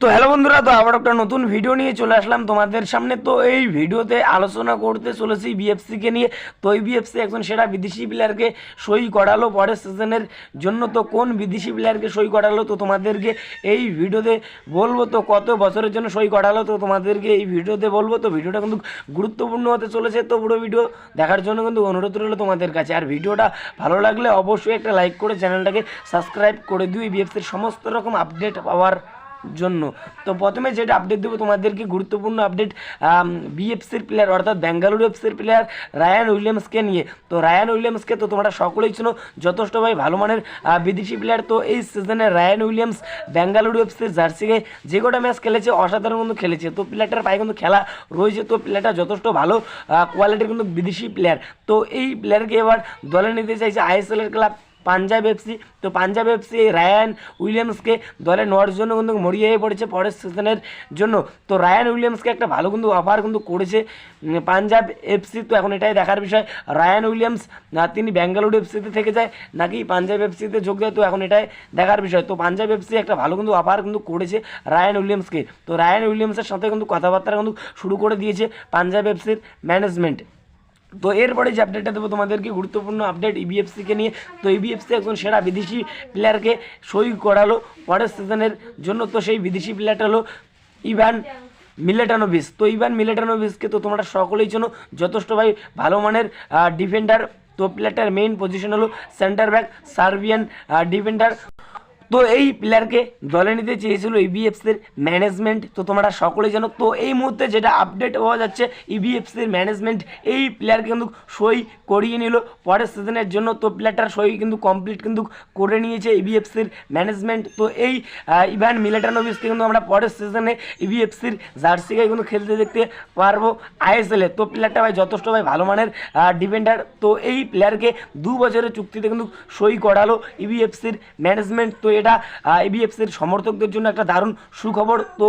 তো হ্যালো বন্ধুরা, তো আবার একটা নতুন ভিডিও নিয়ে চলে আসলাম তোমাদের সামনে। তো এই ভিডিওতে আলোচনা করতে চলেছি বিএফসিকে নিয়ে। তো এই বিএফসি একজন সেরা বিদেশি প্লেয়ারকে সই করালো পরের সিজনের জন্য। তো কোন বিদেশি প্লেয়ারকে সই করালো, তো তোমাদেরকে এই ভিডিওতে বলব। তো কত বছরের জন্য সই করালো, তো তোমাদেরকে এই ভিডিওতে বলব। তো ভিডিওটা কিন্তু গুরুত্বপূর্ণ হতে চলেছে, তো পুরো ভিডিও দেখার জন্য কিন্তু অনুরোধ রইল তোমাদের কাছে। আর ভিডিওটা ভালো লাগলে অবশ্যই একটা লাইক করে চ্যানেলটাকে সাবস্ক্রাইব করে দিও। এই বিএফসির সমস্ত রকম আপডেট পাওয়ার জন্য। তো প্রথমে যেটা আপডেট দেবো, তোমাদেরকে গুরুত্বপূর্ণ আপডেট বিএফসির প্লেয়ার অর্থাৎ ব্যাঙ্গালুরু এফসির প্লেয়ার রায়ান উইলিয়ামসকে নিয়ে। তো রায়ান উইলিয়ামসকে তো তোমরা সকলেই ছিল যথেষ্ট ভাই ভালো মানের বিদেশি প্লেয়ার তো এই সিজনে রায়ান উইলিয়ামস ব্যাঙ্গালুরু এফসির জার্সিকে যে কটা ম্যাচ খেলেছে, অসাধারণ কিন্তু খেলেছে। তো প্লেয়ারটার পায়ে কিন্তু খেলা রয়েছে। তো প্লেয়ারটা যথেষ্ট ভালো কোয়ালিটির কিন্তু বিদেশি প্লেয়ার তো এই প্লেয়ারকে এবার দলে নিতে চাইছে আইএসএল এর ক্লাব পাঞ্জাব এফসি তো পাঞ্জাব এফসি রায়ান উইলিয়ামসকে দলে নেওয়ার জন্য কিন্তু মরিয়ে হয়ে পড়েছে পরের সিজনের জন্য। তো রায়ান উইলিয়ামসকে একটা ভালো কিন্তু অফার কিন্তু করেছে। পাঞ্জাব এফসি তো এখন এটাই দেখার বিষয়। রায়ান উইলিয়ামস আহ, তিনি ব্যাঙ্গালুরু এফসিতে থেকে যায় নাকি পাঞ্জাব এফসিতে যোগ দেয় তো এখন এটাই দেখার বিষয়। তো পাঞ্জাব এফসি একটা ভালো কিন্তু অফার কিন্তু করেছে রায়ান উইলিয়ামসকে তো রায়ান উইলিয়ামসের সাথে কিন্তু কথাবার্তা কিন্তু শুরু করে দিয়েছে পাঞ্জাব এফসির ম্যানেজমেন্ট তো এরপরে যে আপডেটটা দেবো তোমাদেরকে, গুরুত্বপূর্ণ আপডেট ইবিএফসিকে নিয়ে। তো ইবিএফসি একজন সেরা বিদেশি প্লেয়ারকে সই করালো পরের সিজনের জন্য। তো সেই বিদেশি প্লেয়ারটা হলো ইভান মিলেটানোভিস তো ইভান মিলেটানোভিসকে তো তোমরা সকলেই চেনো, যথেষ্ট ভাই ভালো মানের ডিফেন্ডার তো প্লেয়ারটার মেইন পজিশন হলো সেন্টার ব্যাক সার্বিয়ান ডিফেন্ডার তো এই প্লেয়ারকে দলে নিতে চেয়েছিল ইবিএফসির ম্যানেজমেন্ট তো তোমরা সকলেই জানো, তো এই মুহূর্তে যেটা আপডেট পাওয়া যাচ্ছে ইবিএফসির ম্যানেজমেন্ট এই প্লেয়ারকে কিন্তু সই করিয়ে নিল পরের সিজনের জন্য। তো প্লেয়ারটার সই কিন্তু কমপ্লিট কিন্তু করে নিয়েছে ইবিএফসির ম্যানেজমেন্ট তো এই ইভান মিলেটানোভিসকে কিন্তু আমরা পরের সিজনে ইবিএফসির জার্সিকে কিন্তু খেলতে দেখতে পারব আইএসএলে তো প্লেয়ারটা ভাই যথেষ্ট ভাই ভালো মানের ডিফেন্ডার তো এই প্লেয়ারকে দু বছরের চুক্তিতে কিন্তু সই করালো ইবিএফসির ম্যানেজমেন্ট তো এটা ইবিএফসির সমর্থকদের জন্য একটা দারুণ সুখবর। তো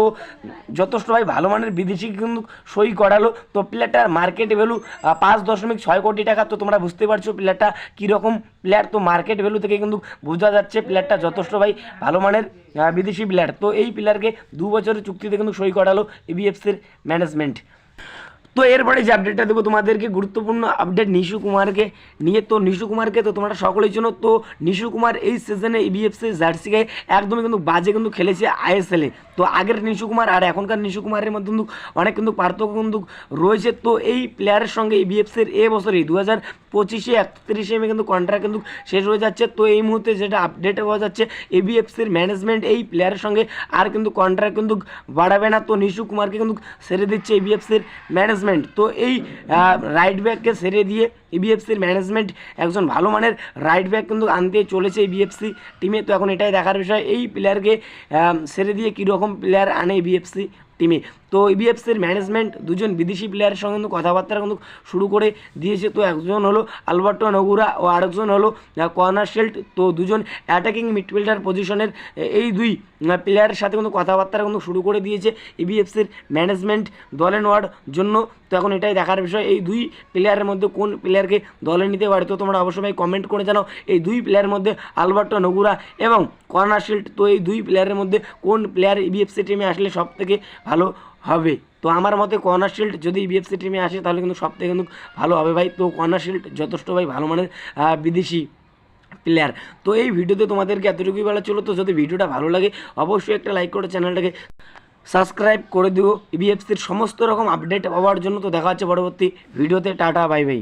যথেষ্ট ভাই, ভালো মানের বিদেশি কিন্তু সই করালো। তো প্লেয়ারটার মার্কেট ভ্যালু পাঁচ দশমিক ছয় কোটি টাকা, তো তোমরা বুঝতে পারছ প্লেয়ারটা কীরকম প্লেয়ার তো মার্কেট ভ্যালু থেকে কিন্তু বোঝা যাচ্ছে প্লেয়ারটা যথেষ্ট ভাই, ভালো মানের বিদেশি প্লেয়ার তো এই প্লেয়ারকে দু বছরের চুক্তিতে কিন্তু সই করালো ইবিএফসির ম্যানেজমেন্ট তো এরপরে যে আপডেটটা দেবো তোমাদেরকে, গুরুত্বপূর্ণ আপডেট নিশু কুমারকে নিয়ে। তো নিশু কুমারকে তো তোমরা সকলেই জন্য তো নিশু কুমার এই সিজনে ইবিএফসি জার্সিকে একদমই কিন্তু বাজে কিন্তু খেলেছে আইএসএলে তো আগের নিশু কুমার আর এখনকার নিশু কুমারের মধ্যে কিন্তু অনেক কিন্তু পার্থক্য কিন্তু রয়েছে। তো এই প্লেয়ারের সঙ্গে ইবিএফসির এ বছরই দু হাজার পঁচিশে একত্রিশে মে কিন্তু কন্ট্রাক্ট কিন্তু শেষ হয়ে যাচ্ছে। তো এই মুহূর্তে যেটা আপডেট পাওয়া যাচ্ছে এবিএফসির ম্যানেজমেন্ট এই প্লেয়ারের সঙ্গে আর কিন্তু কন্ট্রাক্ট কিন্তু বাড়াবে না। তো নিশু কুমারকে কিন্তু ছেড়ে দিচ্ছে এবিএফসির ম্যানেজমেন্ট তো এই রাইট ব্যাককে সেরে দিয়ে ইবিএফসির ম্যানেজমেন্ট একজন ভালো মানের রাইট ব্যাক কিন্তু আনতে চলেছে ইবিএফসি টিমে তো এখন এটাই দেখার বিষয়, এই প্লেয়ারকে সেরে দিয়ে কীরকম প্লেয়ার আনে এবিএফসি টিমে। তো ইবিএফসির ম্যানেজমেন্ট দুজন বিদেশি প্লেয়ারের সঙ্গে কিন্তু কথাবার্তা কিন্তু শুরু করে দিয়েছে। তো একজন হলো আলবার্টো নগুরা ও আরেকজন হলো কর্নার শিল্ড তো দুজন অ্যাটাকিং মিডফিল্ডার পজিশনের এই দুই প্লেয়ারের সাথে কিন্তু কথাবার্তা কিন্তু শুরু করে দিয়েছে ইবিএফসির ম্যানেজমেন্ট দলে নেওয়ার জন্য। তো এখন এটাই দেখার বিষয়, এই দুই প্লেয়ারের মধ্যে কোন প্লেয়ারকে দলে নিতে পারে? তো তোমরা অবশ্যই কমেন্ট করে জানাও, এই দুই প্লেয়ারের মধ্যে আলবার্টো নগুরা এবং কর্নার শিল্ড তো এই দুই প্লেয়ারের মধ্যে কোন প্লেয়ার ইবিএফসি টিমে আসলে সব থেকে ভালো হবে। তো আমার মতে কর্নার শিল্ড যদি বিএফসি টিমে আসে, তাহলে কিন্তু সব থেকে কিন্তু ভালো হবে ভাই। তো কর্নার শিল্ড যথেষ্ট ভাই, ভালো মানের বিদেশি প্লেয়ার তো এই ভিডিওতে তোমাদেরকে এতটুকুই বলা ছিল তো যদি ভিডিওটা ভালো লাগে, অবশ্যই একটা লাইক করে চ্যানেলটাকে সাবস্ক্রাইব করে দিও। বিএফসির সমস্ত রকম আপডেট পাওয়ার জন্য। তো দেখা হচ্ছে পরবর্তী ভিডিওতে। Tata bye bye